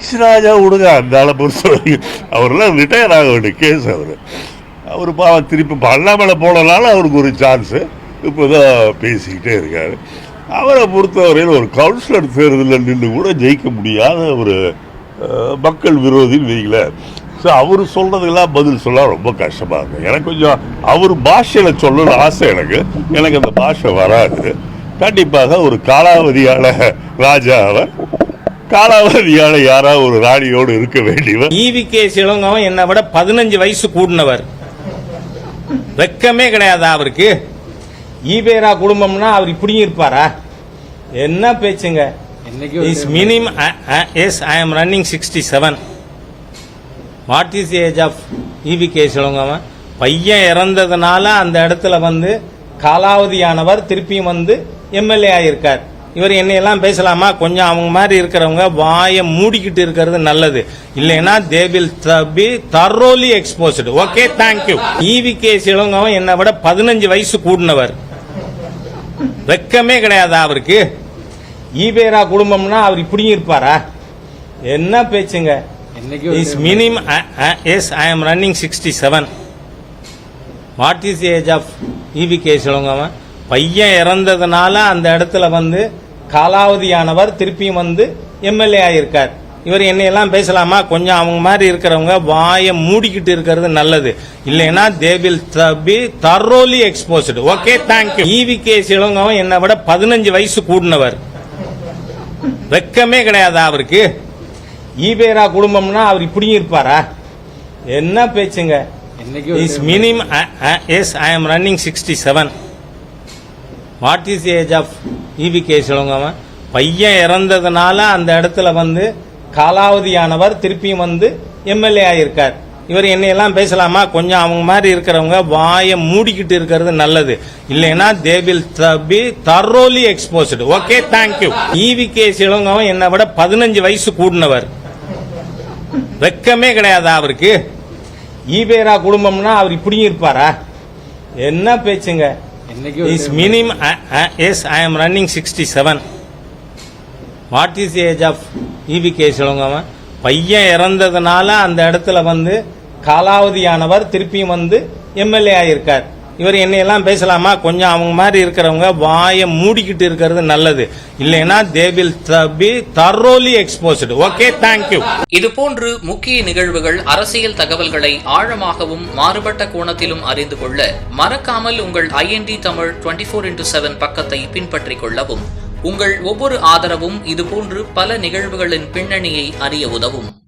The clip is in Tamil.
ஹெச் ராஜா விடுங்க அந்த ஆளை பொறுத்த வரைக்கும். அவரெல்லாம் ரிட்டையர் ஆக வேண்டிய கேஸ் அவர். அவர் பாவம் திருப்பி இப்போ அண்ணாமலை போனனால அவருக்கு ஒரு சான்ஸு இப்போ தான் பேசிக்கிட்டே இருக்கார். அவரை பொறுத்தவரையில் ஒரு கவுன்சிலர் தேர்தலில் நின்று கூட ஜெயிக்க முடியாத ஒரு மக்கள் விரோதின்னு வைங்கள. ஸோ அவர் சொல்கிறதுக்கெல்லாம் பதில் சொல்ல ரொம்ப கஷ்டமாக இருக்கும். எனக்கு கொஞ்சம் அவர் பாஷையில் சொல்லணும்னு ஆசை எனக்கு. எனக்கு அந்த பாஷை வராது. கண்டிப்பாக ஒரு காலாவதியான ராஜா அவர் காலாவதியான யாராவது ஒரு ராணியோடு இருக்க வேண்டியவர். ஈவி கே சிலங்கவன் என்னை விட பதினஞ்சு வயசு கூடினவர். வெக்கமே கிடையாதா அவருக்கு? ஈபேரா குடும்பம்னா அவர் இப்படியும் இருப்பாரா? என்ன பேச்சுங்க? Is minimum yes I am running sixty seven what is age of EV K Elangovan பையன் இறந்ததுனால அந்த இடத்துல வந்து காலாவதியானவர் திருப்பியும் வந்து எம்எல்ஏ ஆயிருக்கார். இவர் என்னையெல்லாம் பேசலாமா? கொஞ்சம் அவங்க மாதிரி இருக்கிறவங்க வாயை மூடிக்கிட்டு இருக்கிறது நல்லது. இல்லைன்னா they will be thoroughly exposed okay thank you EV K Elangovan என்னை விட பதினஞ்சு வயசு கூடினவர். வெக்கமே கிடையாதா அவருக்கு. ஈபேரா குடும்பம்னா அவர் இப்படியும் இருப்பாரா? என்ன பேச்சுங்க? Is minimum yes I am running sixty seven what is age of EV K Elangovan பையன் இறந்ததுனால அந்த இடத்துல வந்து காலாவதியானவர் திருப்பியும் வந்து எம்எல்ஏ ஆயிருக்கார். இவர் என்னையெல்லாம் பேசலாமா? கொஞ்சம் அவங்க மாதிரி இருக்கிறவங்க வாயை மூடிக்கிட்டு இருக்கிறது நல்லது. இல்லைன்னா they will be thoroughly exposed okay thank you EV K Elangovan என்னை விட பதினஞ்சு வயசு கூடினவர். வெக்கமே கிடையாதா அவருக்கு? ஈபேரா குடும்பம்னா அவர் இப்படியும் இருப்பாரா? என்ன பேச்சுங்க? Is minimum yes I am running sixty seven what is age of EV K Elangovan பையன் இறந்ததுனால அந்த இடத்துல வந்து காலாவதியானவர் திருப்பியும் வந்து எம்எல்ஏ ஆகியிருக்கார் இவர் என்னையெல்லாம் பேசலாமா? கொஞ்சம் அவங்க மாதிரி இருக்கிறவங்க வாயை மூடிக்கிட்டு இருக்கிறது நல்லது. இல்லைன்னா they will be thoroughly exposed okay thank you EV K Elangovan என்னை விட பதினஞ்சு வயசு கூடினவர். வெக்கமே கிடையாதா அவருக்கு? ஈபேரா குடும்பம்னா அவர் இப்படியும் இருப்பாரா? என்ன பேச்சுங்க? Is minimum yes I am running sixty seven what is age of EV K Elangovan பையன் இறந்ததுனால அந்த இடத்துல வந்து காலாவதியானவர் திருப்பியும் வந்து எம்எல்ஏ ஆயிருக்கார். இவர் என்னையெல்லாம் பேசலாமா? கொஞ்சம் அவங்க மாதிரி இருக்கிறவங்க வாயை மூடிக்கிட்டு இருக்கிறது நல்லது. இல்லைன்னா they will be thoroughly exposed okay thank you இதுபோன்று முக்கிய நிகழ்வுகள் அரசியல் தகவல்களை ஆழமாகவும் மாறுபட்ட கோணத்திலும் அறிந்து கொள்ள மறக்காமல் உங்கள் IND Tamil twenty four into seven பக்கத்தை பின்பற்றிக் கொள்ளவும். உங்கள் ஒவ்வொரு ஆதரவும் இதுபோன்று பல நிகழ்வுகளின் பின்னணியை அறிய உதவும்.